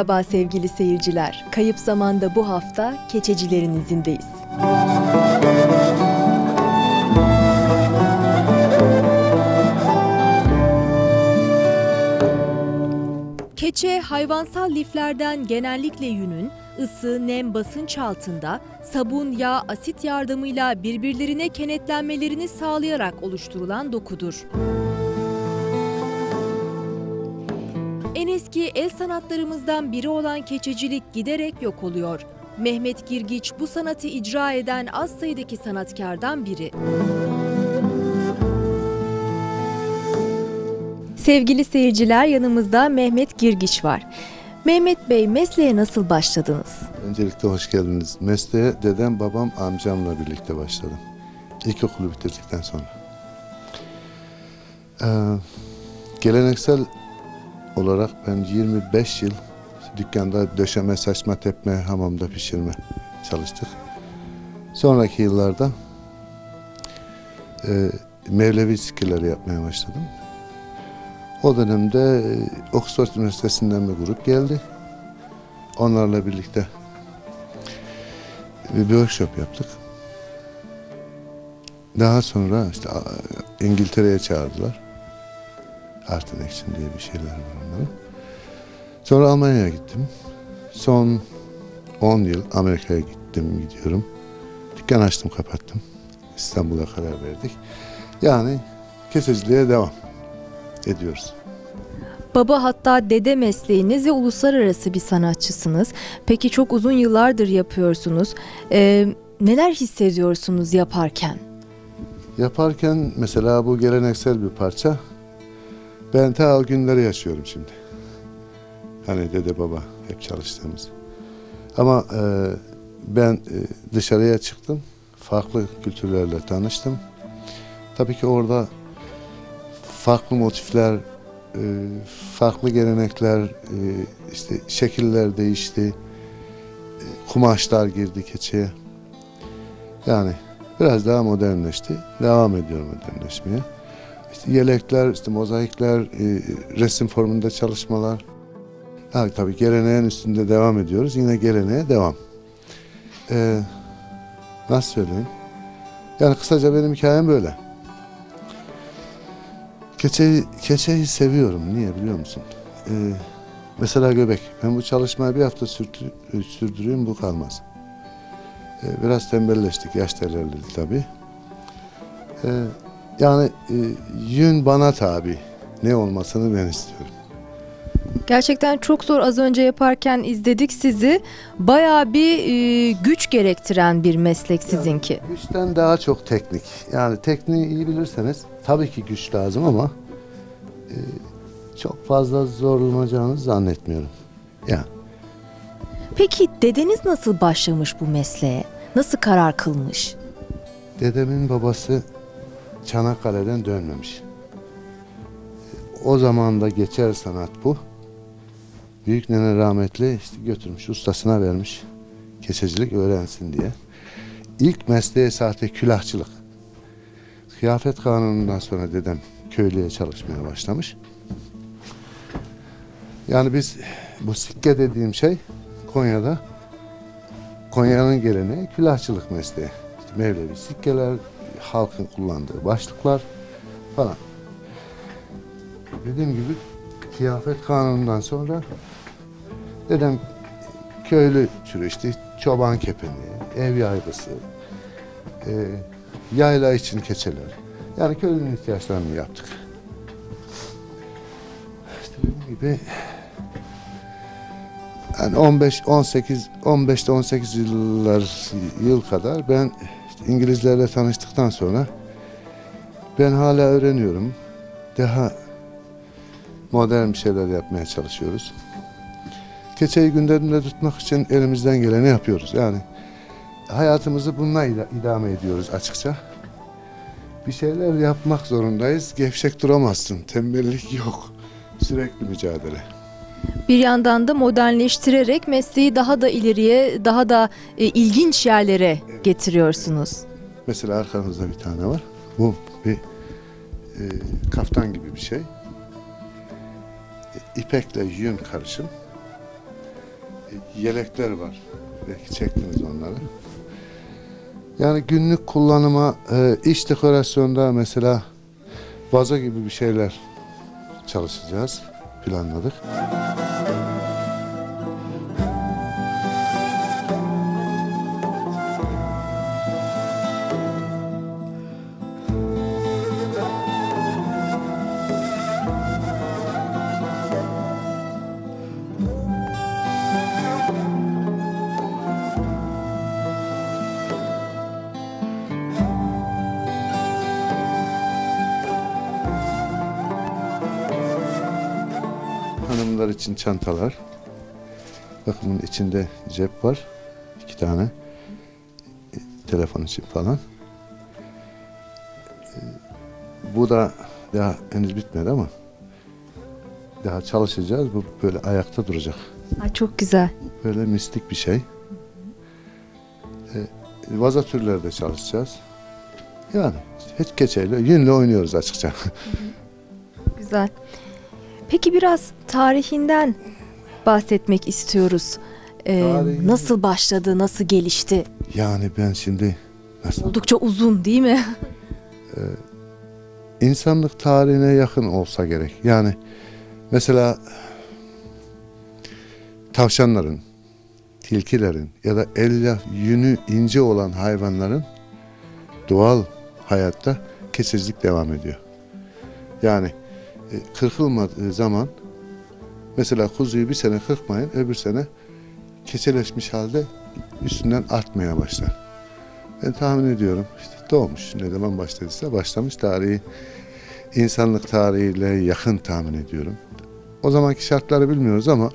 Merhaba sevgili seyirciler. Kayıp Zamanda bu hafta keçecilerin izindeyiz. Keçe hayvansal liflerden genellikle yünün ısı, nem, basınç altında sabun, yağ, asit yardımıyla birbirlerine kenetlenmelerini sağlayarak oluşturulan dokudur. Eski el sanatlarımızdan biri olan keçecilik giderek yok oluyor. Mehmet Girgiç bu sanatı icra eden az sayıdaki sanatkardan biri. Sevgili seyirciler yanımızda Mehmet Girgiç var. Mehmet Bey mesleğe nasıl başladınız? Öncelikle hoş geldiniz. Mesleğe dedem, babam, amcamla birlikte başladım. İlkokulu bitirdikten sonra. Ee, geleneksel olarak ben 25 yıl dükkanda döşeme, saçma tepme, hamamda pişirme çalıştık. Sonraki yıllarda e, Mevlevi sikirleri yapmaya başladım. O dönemde e, Oxford Üniversitesi'nden bir grup geldi. Onlarla birlikte bir workshop yaptık. Daha sonra işte İngiltere'ye çağırdılar. Art and Action diye bir şeyler var onların. Sonra Almanya'ya gittim. Son 10 yıl Amerika'ya gittim, gidiyorum. Dükkan açtım, kapattım. İstanbul'a karar verdik. Yani kesiciliğe devam ediyoruz. Baba hatta dede mesleğiniz ve uluslararası bir sanatçısınız. Peki çok uzun yıllardır yapıyorsunuz. Ee, neler hissediyorsunuz yaparken? Yaparken mesela bu geleneksel bir parça. Ben ta o günleri yaşıyorum şimdi. Hani dede baba hep çalıştığımız. Ama e, ben e, dışarıya çıktım. Farklı kültürlerle tanıştım. Tabii ki orada farklı motifler, e, farklı gelenekler, e, işte şekiller değişti. E, kumaşlar girdi keçeye. Yani biraz daha modernleşti. Devam ediyor modernleşmeye. İşte yelekler, işte mozaikler, e, resim formunda çalışmalar. Ha, tabii geleneğin üstünde devam ediyoruz. Yine geleneğe devam. Ee, nasıl söyleyeyim? Yani kısaca benim hikayem böyle. Keçeyi, keçeyi seviyorum. Niye biliyor musun? Ee, mesela göbek. Ben bu çalışmayı bir hafta sürtü, sürdüreyim bu kalmaz. Ee, biraz tembelleştik. Yaş da tabii. Ee, yani e, yün bana tabi. Ne olmasını ben istiyorum. Gerçekten çok zor. Az önce yaparken izledik sizi. Bayağı bir e, güç gerektiren bir meslek sizinki. Güçten daha çok teknik. Yani tekniği iyi bilirseniz tabii ki güç lazım ama e, çok fazla zorlanacağınızı zannetmiyorum. Yani Peki dedeniz nasıl başlamış bu mesleğe? Nasıl karar kılmış? dedemin babası Çanakkale'den dönmemiş. O zaman da geçer sanat bu. Büyük nene rahmetli işte götürmüş ustasına vermiş. Keçecilik öğrensin diye. İlk mesleği sahte külahçılık. Kıyafet kanunundan sonra dedem köylüye çalışmaya başlamış. Yani biz bu sikke dediğim şey Konya'da Konya'nın geleneği külahçılık mesleği. İşte Mevlevi sikkeler, halkın kullandığı başlıklar falan. Dediğim gibi kıyafet kanunundan sonra dedem köylü türü işte çoban kepeni, ev yaygısı, e, yayla için keçeler. Yani köylünün ihtiyaçlarını yaptık. İşte dediğim gibi yani 15 18 15'te 18 yıllar yıl kadar ben İngilizlerle tanıştıktan sonra ben hala öğreniyorum. Daha modern bir şeyler yapmaya çalışıyoruz. Keçeyi gündemde tutmak için elimizden geleni yapıyoruz. Yani hayatımızı bununla ida- idame ediyoruz açıkça. Bir şeyler yapmak zorundayız. Gevşek duramazsın. Tembellik yok. Sürekli mücadele. Bir yandan da modernleştirerek mesleği daha da ileriye, daha da e, ilginç yerlere getiriyorsunuz. Mesela arkamızda bir tane var. Bu bir e, kaftan gibi bir şey. E, İpekle yün karışım. yelekler var. Belki çektiniz onları. Yani günlük kullanıma e, iç dekorasyonda mesela vazo gibi bir şeyler çalışacağız. Planladık. İçin çantalar. Bakın bunun içinde cep var. iki tane. E, Telefon için falan. E, Bu da daha henüz bitmedi ama daha çalışacağız. Bu böyle ayakta duracak. Ay çok güzel. Böyle mistik bir şey. E, vaza türlerde çalışacağız. Yani hiç keçeyle, yünle oynuyoruz açıkça. Güzel. Peki biraz tarihinden bahsetmek istiyoruz. Ee, Tarihi- Nasıl başladı, nasıl gelişti? yani ben şimdi nasıl Oldukça uzun değil mi? insanlık tarihine yakın olsa gerek. Yani mesela tavşanların, tilkilerin ya da elyaf yünü ince olan hayvanların doğal hayatta kesicilik devam ediyor. Yani kırkılmadığı zaman mesela kuzuyu bir sene kırpmayın öbür sene keçeleşmiş halde üstünden artmaya başlar. Ben tahmin ediyorum işte doğmuş ne zaman başladıysa başlamış tarihi insanlık tarihiyle yakın tahmin ediyorum. O zamanki şartları bilmiyoruz ama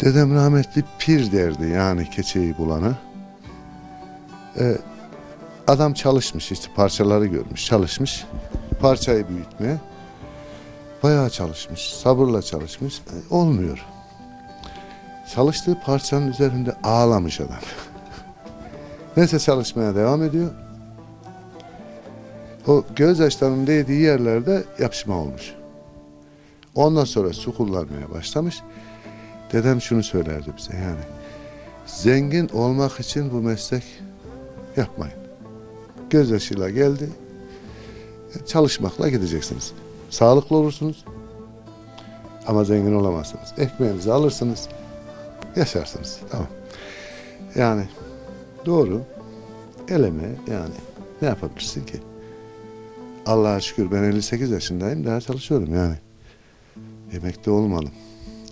dedem rahmetli pir derdi yani keçeyi bulana. Ee, adam çalışmış işte parçaları görmüş çalışmış parçayı büyütmeye. Bayağı çalışmış sabırla çalışmış E, olmuyor. Çalıştığı parçanın üzerinde ağlamış adam. Neyse çalışmaya devam ediyor. O gözyaşlarının değdiği yerlerde yapışma olmuş. Ondan sonra su kullanmaya başlamış. Dedem şunu söylerdi bize yani. Zengin olmak için bu meslek yapmayın. Gözyaşıyla geldi. Çalışmakla gideceksiniz. Sağlıklı olursunuz. Ama zengin olamazsınız. Ekmeğinizi alırsınız. Yaşarsınız. Tamam. Yani Doğru. Eleme yani ne yapabilirsin ki? Allah'a şükür ben 58 yaşındayım daha çalışıyorum yani. Emekli olmadım.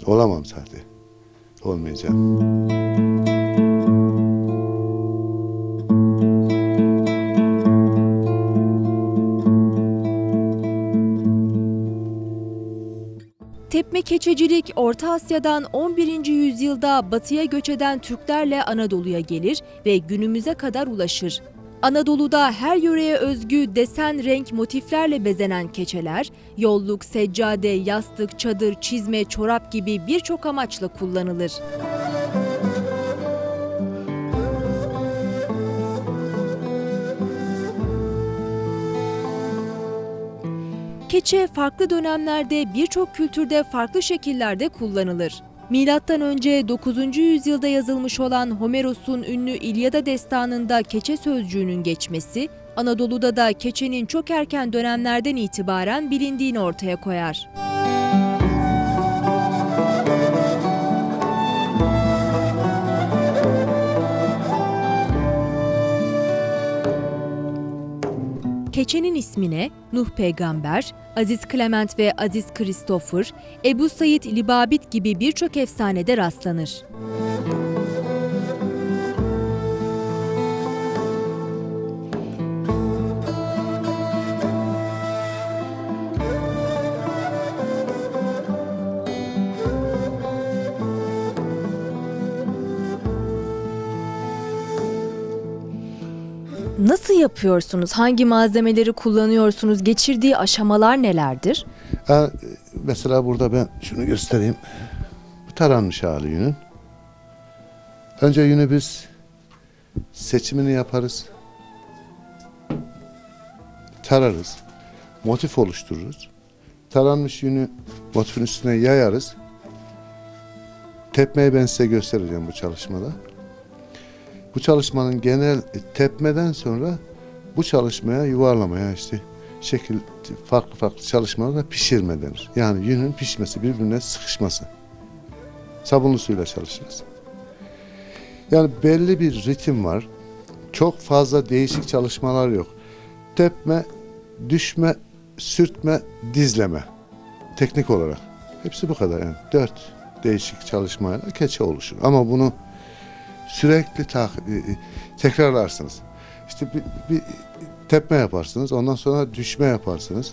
Olamam zaten. Olmayacağım. Tepme keçecilik Orta Asya'dan 11. yüzyılda batıya göç eden Türklerle Anadolu'ya gelir ve günümüze kadar ulaşır. Anadolu'da her yöreye özgü desen renk motiflerle bezenen keçeler, yolluk, seccade, yastık, çadır, çizme, çorap gibi birçok amaçla kullanılır. Keçe farklı dönemlerde birçok kültürde farklı şekillerde kullanılır. Milattan önce 9. yüzyılda yazılmış olan Homeros'un ünlü İlyada destanında keçe sözcüğünün geçmesi, Anadolu'da da keçenin çok erken dönemlerden itibaren bilindiğini ortaya koyar. Keçenin ismine Nuh peygamber, Aziz Clement ve Aziz Christopher, Ebu Said Libabit gibi birçok efsanede rastlanır. Nasıl yapıyorsunuz? Hangi malzemeleri kullanıyorsunuz? Geçirdiği aşamalar nelerdir? Mesela burada ben şunu göstereyim. Bu taranmış hali yünün. Önce yünü biz seçimini yaparız. Tararız. Motif oluştururuz. Taranmış yünü motifin üstüne yayarız. Tepmeyi ben size göstereceğim bu çalışmada. Bu çalışmanın genel tepmeden sonra bu çalışmaya yuvarlamaya işte şekil farklı farklı çalışmalarda pişirme denir. Yani yünün pişmesi, birbirine sıkışması. Sabunlu suyla çalışırız. Yani belli bir ritim var. Çok fazla değişik çalışmalar yok. Tepme, düşme, sürtme, dizleme. Teknik olarak. Hepsi bu kadar yani. Dört değişik çalışmayla keçe oluşur. Ama bunu sürekli ta- e, e, tekrarlarsınız. İşte bir, bir tepme yaparsınız. Ondan sonra düşme yaparsınız.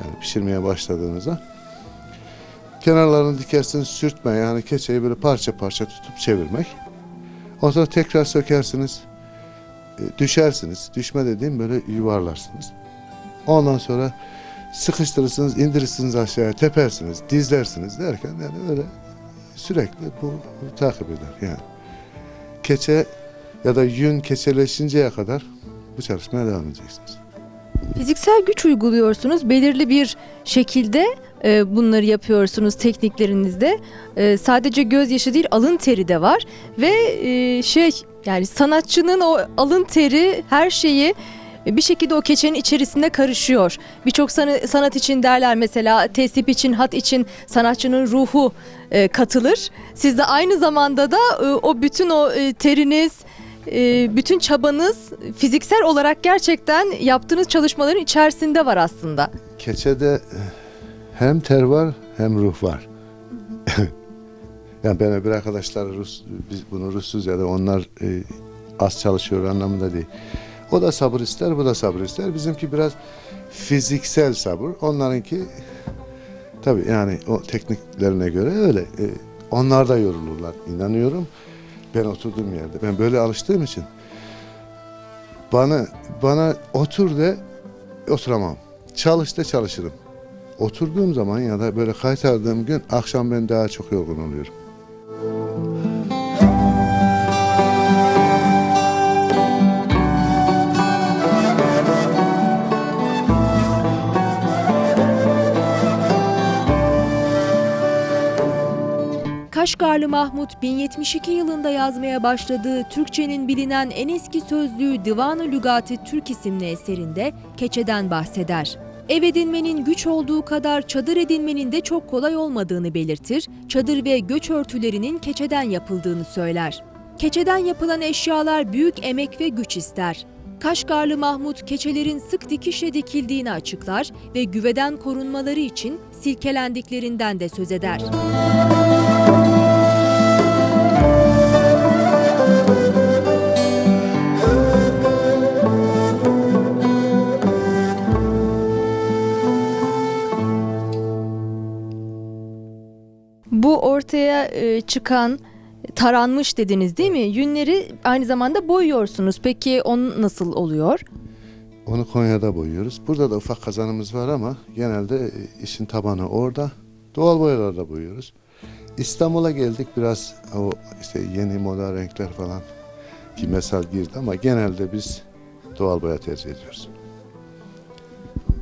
Yani pişirmeye başladığınızda. Kenarlarını dikersiniz sürtme yani keçeyi böyle parça parça tutup çevirmek. Ondan sonra tekrar sökersiniz. e, Düşersiniz. Düşme dediğim böyle yuvarlarsınız. Ondan sonra sıkıştırırsınız, indirirsiniz aşağıya, tepersiniz, dizlersiniz derken yani öyle sürekli bu takip eder yani. Keçe ya da yün keçeleşinceye kadar bu çalışmaya devam edeceksiniz. Fiziksel güç uyguluyorsunuz. Belirli bir şekilde e, bunları yapıyorsunuz tekniklerinizde. E, sadece gözyaşı değil alın teri de var. Ve e, şey yani sanatçının o alın teri her şeyi bir şekilde o keçenin içerisinde karışıyor. Birçok sana- sanat için derler mesela tesip için, hat için sanatçının ruhu e, katılır. Siz de aynı zamanda da e, o bütün o e, teriniz, e, bütün çabanız fiziksel olarak gerçekten yaptığınız çalışmaların içerisinde var aslında. Keçede hem ter var hem ruh var. yani ben öbür arkadaşlar Rus, biz bunu Russuz ya da onlar e, az çalışıyor anlamında değil. O da sabır ister, bu da sabır ister. Bizimki biraz fiziksel sabır. Onlarınki tabii yani o tekniklerine göre öyle. E, onlar da yorulurlar. inanıyorum. Ben oturduğum yerde. Ben böyle alıştığım için bana bana otur de oturamam. Çalış da çalışırım. Oturduğum zaman ya da böyle kaytardığım gün akşam ben daha çok yorgun oluyorum. Kaşgarlı Mahmut 1072 yılında yazmaya başladığı Türkçenin bilinen en eski sözlüğü Divan-ı Lügati Türk isimli eserinde keçeden bahseder. Ev edinmenin güç olduğu kadar çadır edinmenin de çok kolay olmadığını belirtir, çadır ve göç örtülerinin keçeden yapıldığını söyler. Keçeden yapılan eşyalar büyük emek ve güç ister. Kaşgarlı Mahmut keçelerin sık dikişle dikildiğini açıklar ve güveden korunmaları için silkelendiklerinden de söz eder. Bu ortaya e, çıkan taranmış dediniz değil mi? Yünleri aynı zamanda boyuyorsunuz. Peki onun nasıl oluyor? Onu Konya'da boyuyoruz. Burada da ufak kazanımız var ama genelde e, işin tabanı orada. Doğal boyalarla boyuyoruz. İstanbul'a geldik biraz o işte yeni moda renkler falan kimyasal girdi ama genelde biz doğal boya tercih ediyoruz.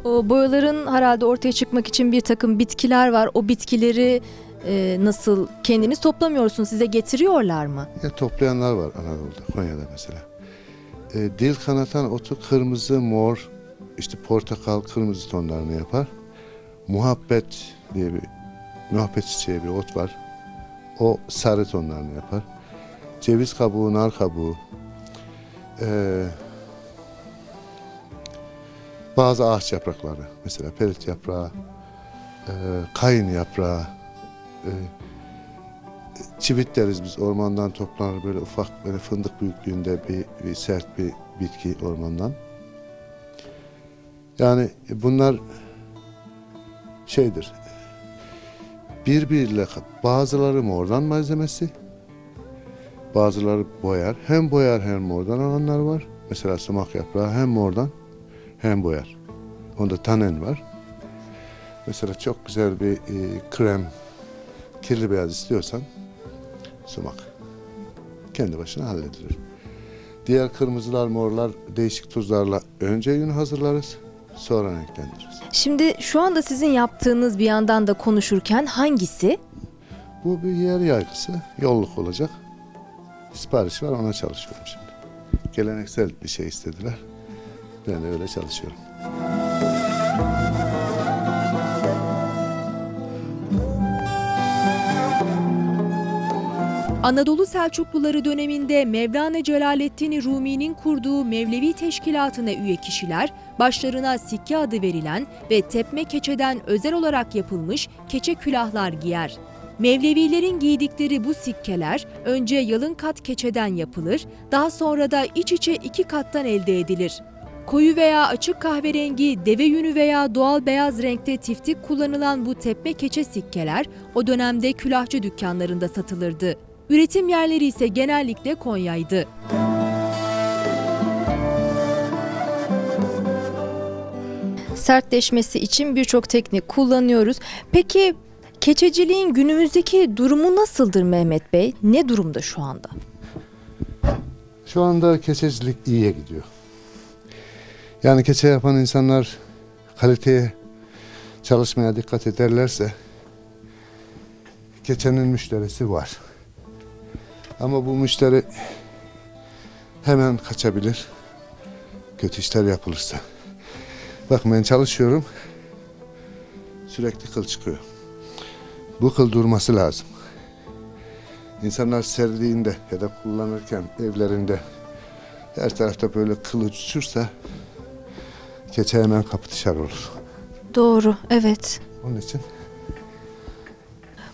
O boyaların herhalde ortaya çıkmak için bir takım bitkiler var. O bitkileri e, nasıl kendiniz toplamıyorsunuz? Size getiriyorlar mı? Ya toplayanlar var Anadolu'da, Konya'da mesela. E, dil kanatan otu kırmızı, mor, işte portakal, kırmızı tonlarını yapar. Muhabbet diye bir, muhabbet çiçeği bir ot var. O sarı tonlarını yapar. Ceviz kabuğu, nar kabuğu, e, bazı ağaç yaprakları, mesela perit yaprağı, e, kayın yaprağı, e, çivit deriz biz ormandan toplanır böyle ufak böyle fındık büyüklüğünde bir, bir sert bir bitki ormandan. Yani bunlar şeydir. Birbiriyle bazıları mordan malzemesi. Bazıları boyar. Hem boyar hem mordan alanlar var. Mesela sumak yaprağı hem mordan hem boyar. Onda tanen var. Mesela çok güzel bir e, krem kirli beyaz istiyorsan sumak. Kendi başına halledilir. Diğer kırmızılar, morlar değişik tuzlarla önce yünü hazırlarız, sonra renklendiririz. Şimdi şu anda sizin yaptığınız bir yandan da konuşurken hangisi? Bu bir yer yaygısı, yolluk olacak. Sipariş var, ona çalışıyorum şimdi. Geleneksel bir şey istediler. Ben de öyle çalışıyorum. Anadolu Selçukluları döneminde Mevlana Celaleddin Rumi'nin kurduğu Mevlevi Teşkilatı'na üye kişiler, başlarına sikke adı verilen ve tepme keçeden özel olarak yapılmış keçe külahlar giyer. Mevlevilerin giydikleri bu sikkeler önce yalın kat keçeden yapılır, daha sonra da iç içe iki kattan elde edilir. Koyu veya açık kahverengi, deve yünü veya doğal beyaz renkte tiftik kullanılan bu tepme keçe sikkeler o dönemde külahçı dükkanlarında satılırdı. Üretim yerleri ise genellikle Konya'ydı. sertleşmesi için birçok teknik kullanıyoruz. Peki keçeciliğin günümüzdeki durumu nasıldır Mehmet Bey? Ne durumda şu anda? Şu anda keçecilik iyiye gidiyor. Yani keçe yapan insanlar kaliteye çalışmaya dikkat ederlerse keçenin müşterisi var. Ama bu müşteri hemen kaçabilir. Kötü işler yapılırsa. Bak ben çalışıyorum. Sürekli kıl çıkıyor. Bu kıl durması lazım. İnsanlar serdiğinde ya da kullanırken evlerinde her tarafta böyle kıl uçuşursa keçe hemen kapı dışarı olur. Doğru, evet. Onun için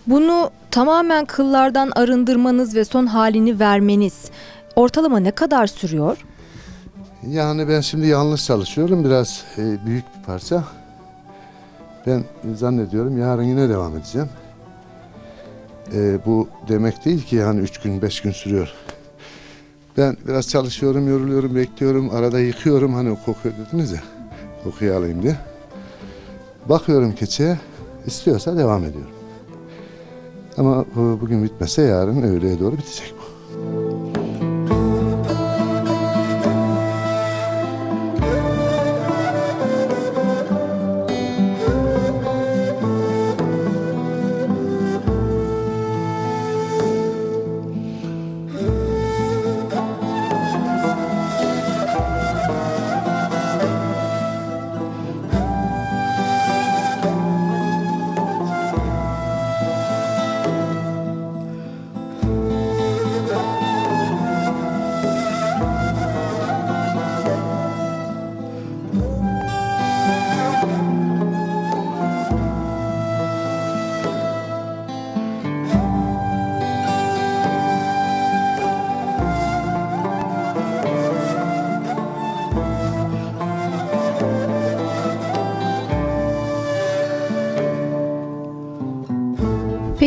Bunu tamamen kıllardan arındırmanız ve son halini vermeniz ortalama ne kadar sürüyor? yani ben şimdi yalnız çalışıyorum. Biraz e, büyük bir parça. Ben zannediyorum yarın yine devam edeceğim. E, bu demek değil ki yani üç gün beş gün sürüyor. Ben biraz çalışıyorum, yoruluyorum, bekliyorum. Arada yıkıyorum. Hani kokuyor dediniz ya. Kokuyu alayım diye. Bakıyorum keçeye. istiyorsa devam ediyorum. Ama bu bugün bitmese yarın öğleye doğru bitecek bu.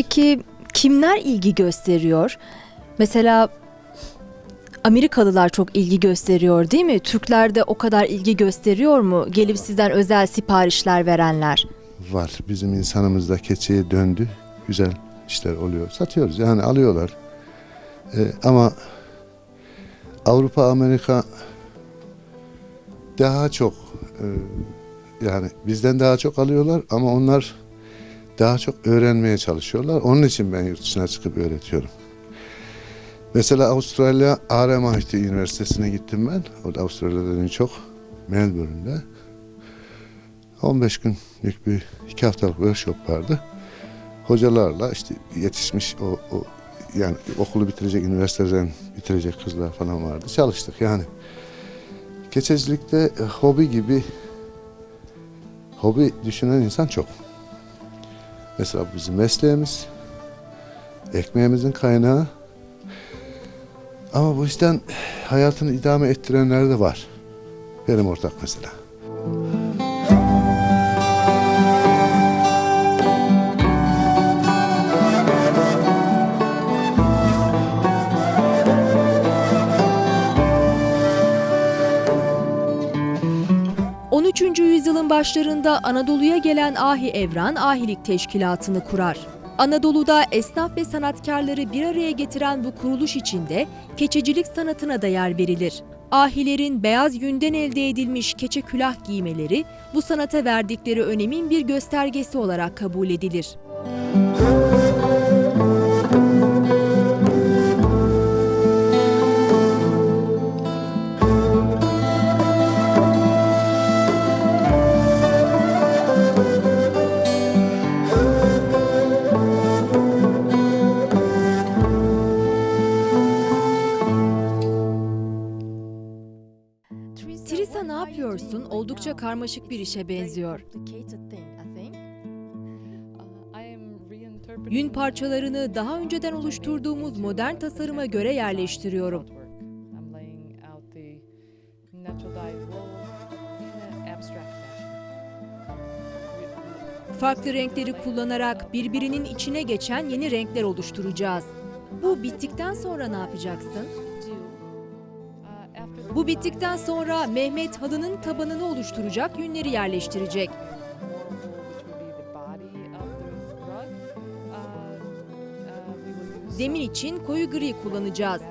Peki kimler ilgi gösteriyor? Mesela Amerikalılar çok ilgi gösteriyor değil mi? Türkler de o kadar ilgi gösteriyor mu? Gelip sizden özel siparişler verenler. var. Bizim insanımızda keçeye döndü. Güzel işler oluyor. Satıyoruz yani alıyorlar. Ee, ama Avrupa, Amerika daha çok e, yani bizden daha çok alıyorlar ama onlar daha çok öğrenmeye çalışıyorlar. Onun için ben yurt dışına çıkıp öğretiyorum. Mesela Avustralya RMIT Üniversitesi'ne gittim ben. O da Avustralya'dan çok. Melbourne'de. 15 günlük bir iki haftalık workshop vardı. Hocalarla işte yetişmiş o, o yani okulu bitirecek, üniversiteden bitirecek kızlar falan vardı. Çalıştık yani. Keçecilikte hobi gibi hobi düşünen insan çok. Mesela bu bizim mesleğimiz, ekmeğimizin kaynağı. Ama bu işten hayatını idame ettirenler de var. Benim ortak mesela. Başlarında Anadolu'ya gelen Ahi Evran Ahilik Teşkilatı'nı kurar. Anadolu'da esnaf ve sanatkarları bir araya getiren bu kuruluş içinde keçecilik sanatına da yer verilir. Ahilerin beyaz yünden elde edilmiş keçe külah giymeleri bu sanata verdikleri önemin bir göstergesi olarak kabul edilir. Oldukça karmaşık bir işe benziyor. Yün parçalarını daha önceden oluşturduğumuz modern tasarıma göre yerleştiriyorum. Farklı renkleri kullanarak birbirinin içine geçen yeni renkler oluşturacağız. Bu bittikten sonra ne yapacaksın? Bu bittikten sonra Mehmet halının tabanını oluşturacak yünleri yerleştirecek. Zemin için koyu gri kullanacağız.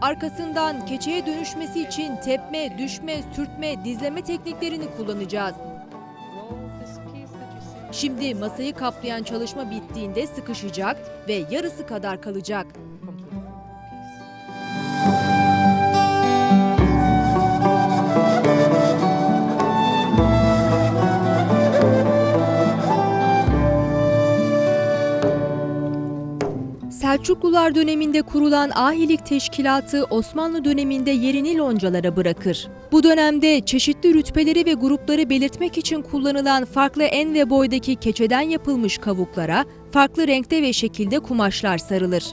Arkasından keçeye dönüşmesi için tepme, düşme, sürtme, dizleme tekniklerini kullanacağız. Şimdi masayı kaplayan çalışma bittiğinde sıkışacak ve yarısı kadar kalacak. Selçuklular döneminde kurulan Ahilik Teşkilatı Osmanlı döneminde yerini loncalara bırakır. Bu dönemde çeşitli rütbeleri ve grupları belirtmek için kullanılan farklı en ve boydaki keçeden yapılmış kavuklara farklı renkte ve şekilde kumaşlar sarılır.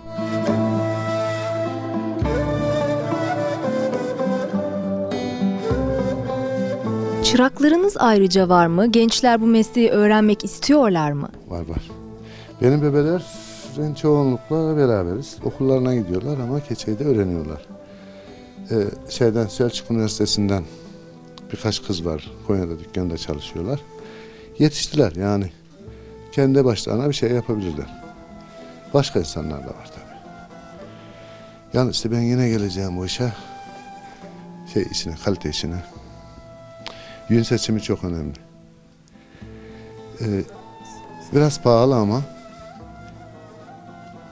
Çıraklarınız ayrıca var mı? Gençler bu mesleği öğrenmek istiyorlar mı? Var var. Benim bebelerin çoğunlukla beraberiz. Okullarına gidiyorlar ama keçeyi de öğreniyorlar. Ee, şeyden Selçuk Üniversitesi'nden birkaç kız var. Konya'da dükkanda çalışıyorlar. Yetiştiler yani. Kendi başlarına bir şey yapabilirler. Başka insanlar da var tabii. Yani işte ben yine geleceğim bu işe. Şey işine, kalite işine. Yün seçimi çok önemli. Ee, Biraz pahalı ama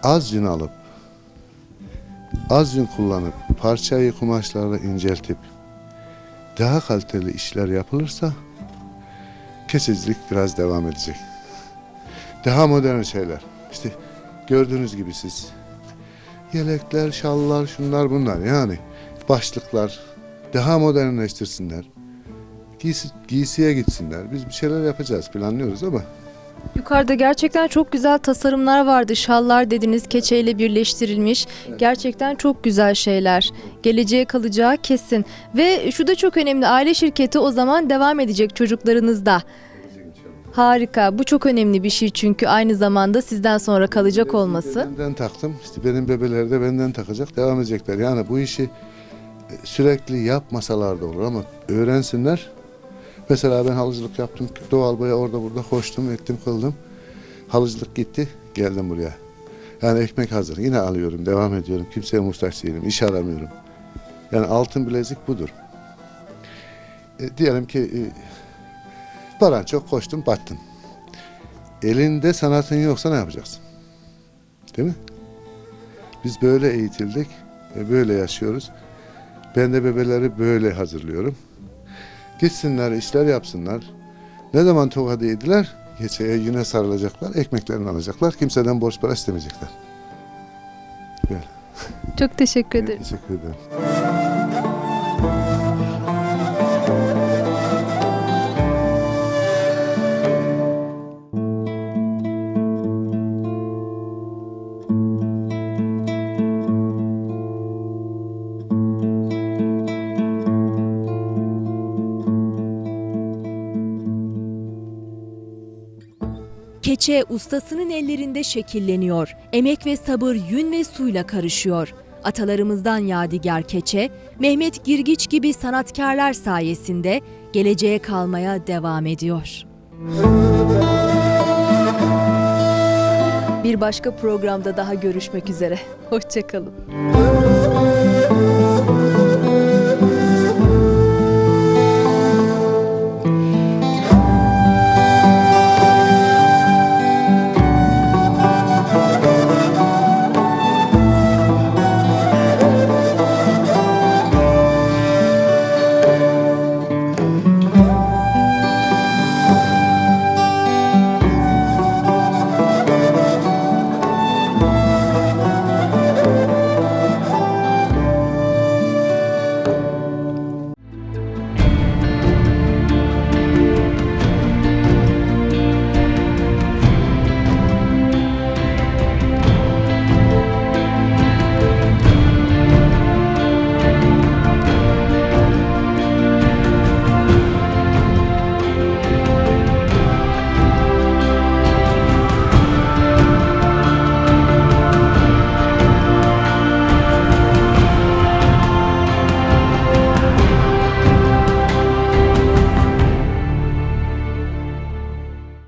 az yün alıp az yün kullanıp parçayı kumaşlarla inceltip daha kaliteli işler yapılırsa kesicilik biraz devam edecek. Daha modern şeyler. İşte gördüğünüz gibi siz yelekler, şallar, şunlar bunlar yani başlıklar daha modernleştirsinler. Giysi, giysiye gitsinler. Biz bir şeyler yapacağız, planlıyoruz ama Yukarıda gerçekten çok güzel tasarımlar vardı. Şallar dediniz keçeyle birleştirilmiş. Gerçekten çok güzel şeyler. Geleceğe kalacağı kesin. Ve şu da çok önemli. Aile şirketi o zaman devam edecek çocuklarınızda. Harika. Bu çok önemli bir şey çünkü aynı zamanda sizden sonra kalacak olması. Benden taktım. İşte benim bebeler de benden takacak, devam edecekler. Yani bu işi sürekli yapmasalar da olur ama öğrensinler. Mesela ben halıcılık yaptım. Doğal boya orada burada koştum, ettim, kıldım. Halıcılık gitti, geldim buraya. Yani ekmek hazır. Yine alıyorum, devam ediyorum. Kimseye muhtaç değilim, iş aramıyorum. Yani altın bilezik budur. E, diyelim ki e, paran çok koştun, battın. Elinde sanatın yoksa ne yapacaksın? Değil mi? Biz böyle eğitildik ve böyle yaşıyoruz. Ben de bebeleri böyle hazırlıyorum. Gitsinler, işler yapsınlar. Ne zaman tokadı yediler? Geçeye yüne sarılacaklar, ekmeklerini alacaklar. Kimseden borç para istemeyecekler. Böyle. Çok teşekkür ederim. Teşekkür ederim. Keçe ustasının ellerinde şekilleniyor. Emek ve sabır yün ve suyla karışıyor. Atalarımızdan yadigar keçe, Mehmet Girgiç gibi sanatkarlar sayesinde geleceğe kalmaya devam ediyor. Bir başka programda daha görüşmek üzere. Hoşçakalın.